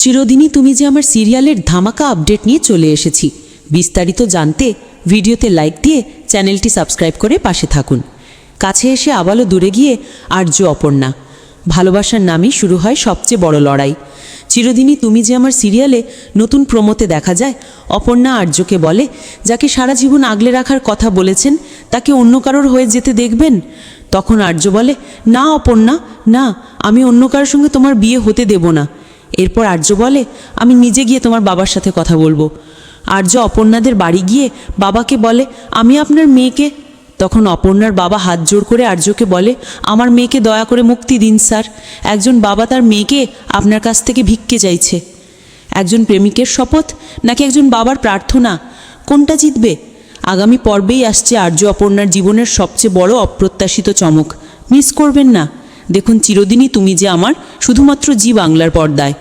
চিরদিনই তুমি যে আমার সিরিয়ালের ধামাকা আপডেট নিয়ে চলে এসেছি। বিস্তারিত জানতে ভিডিওতে লাইক দিয়ে চ্যানেলটি সাবস্ক্রাইব করে পাশে থাকুন। কাছে এসে আবালও দূরে গিয়ে আর্য অপর্ণা। ভালোবাসার নামই শুরু হয় সবচেয়ে বড় লড়াই। চিরদিনই তুমি যে আমার সিরিয়ালে নতুন প্রমোতে দেখা যায়, অপর্ণা আর্যকে বলে, যাকে সারা জীবন আগলে রাখার কথা বলেছেন, তাকে অন্য কারোর হয়ে যেতে দেখবেন? তখন আর্য বলে, না অপর্ণা, না, আমি অন্য কারোর সঙ্গে তোমার বিয়ে হতে দেব না। এরপর আর্য বলে, আমি নিজে গিয়ে তোমার বাবার সাথে কথা বলব। আর্য অপর্ণাদের বাড়ি গিয়ে বাবাকে বলে, আমি আপনার মেয়েকে তখন অপর্ণার বাবা হাত জোড় করে আর্যকে বলে, আমার মেয়েকে দয়া করে মুক্তি দিন, স্যার। একজন বাবা তার মেয়েকে আপনার কাছ থেকে ভিক্ষে চাইছে। একজন প্রেমিকের শপথ নাকি একজন বাবার প্রার্থনা? কোনটা জিতবে? আগামী পর্বেই আসছে আর্য অপর্ণার জীবনের সবচেয়ে বড় অপ্রত্যাশিত চমক। মিস করবেন না। দেখুন, চিরদিনই তুমি যে আমার শুধুমাত্র জি বাংলার পর্দায়।